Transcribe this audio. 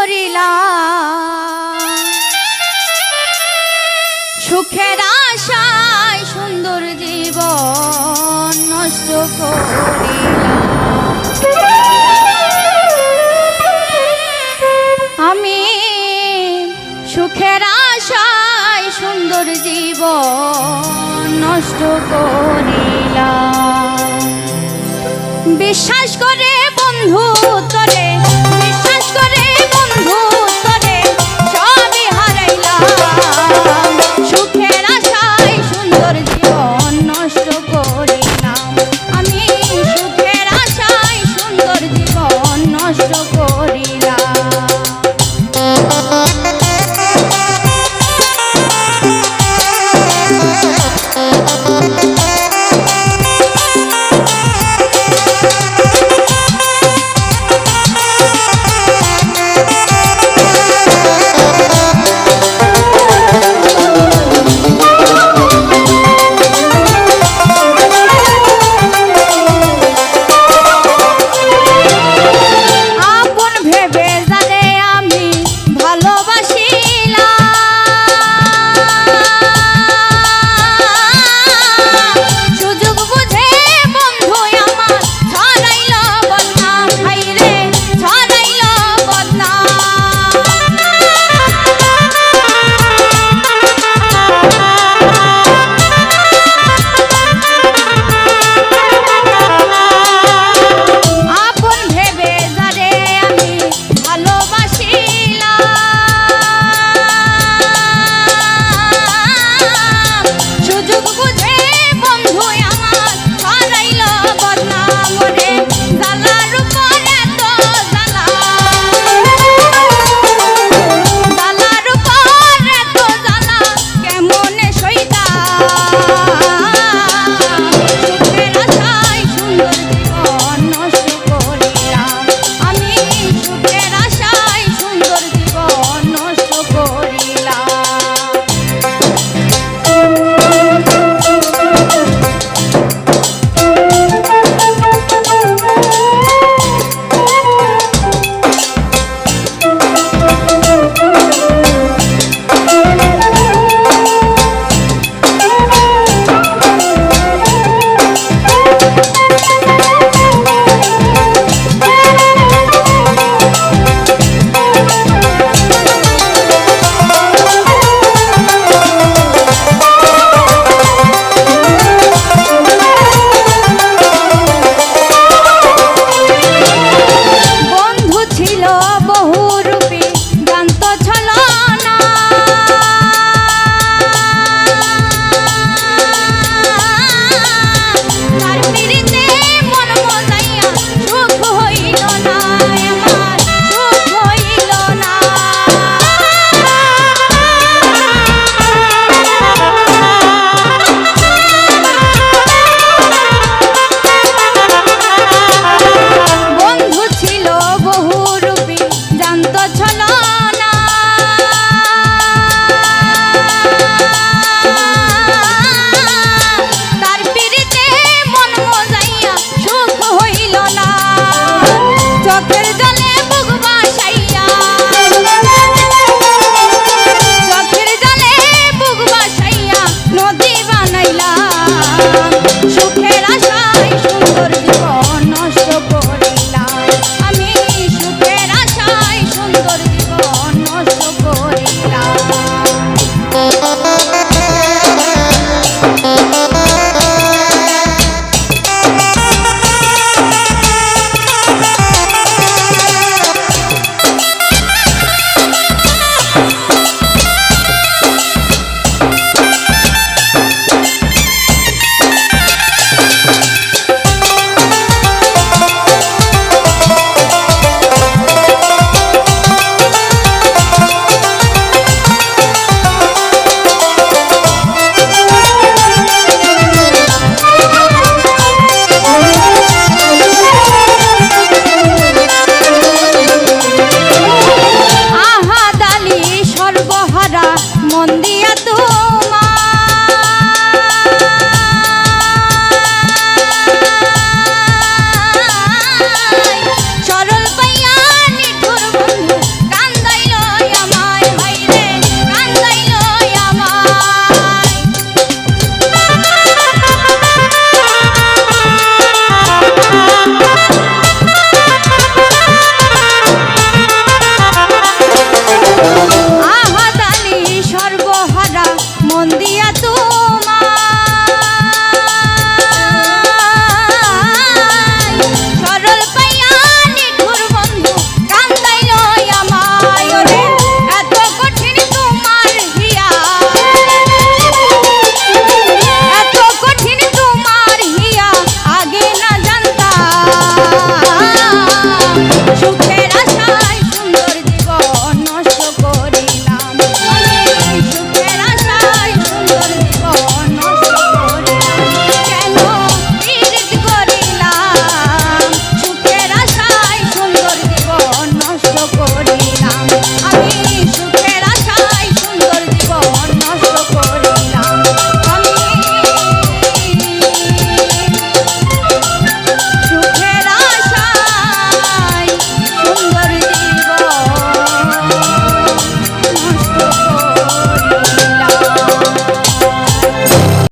করিলাম। সুখের আশায় সুন্দর জীবন নষ্ট করিলাম। আমি সুখের আশায় সুন্দর জীবন নষ্ট করিলাম। বিশ্বাস করে বন্ধু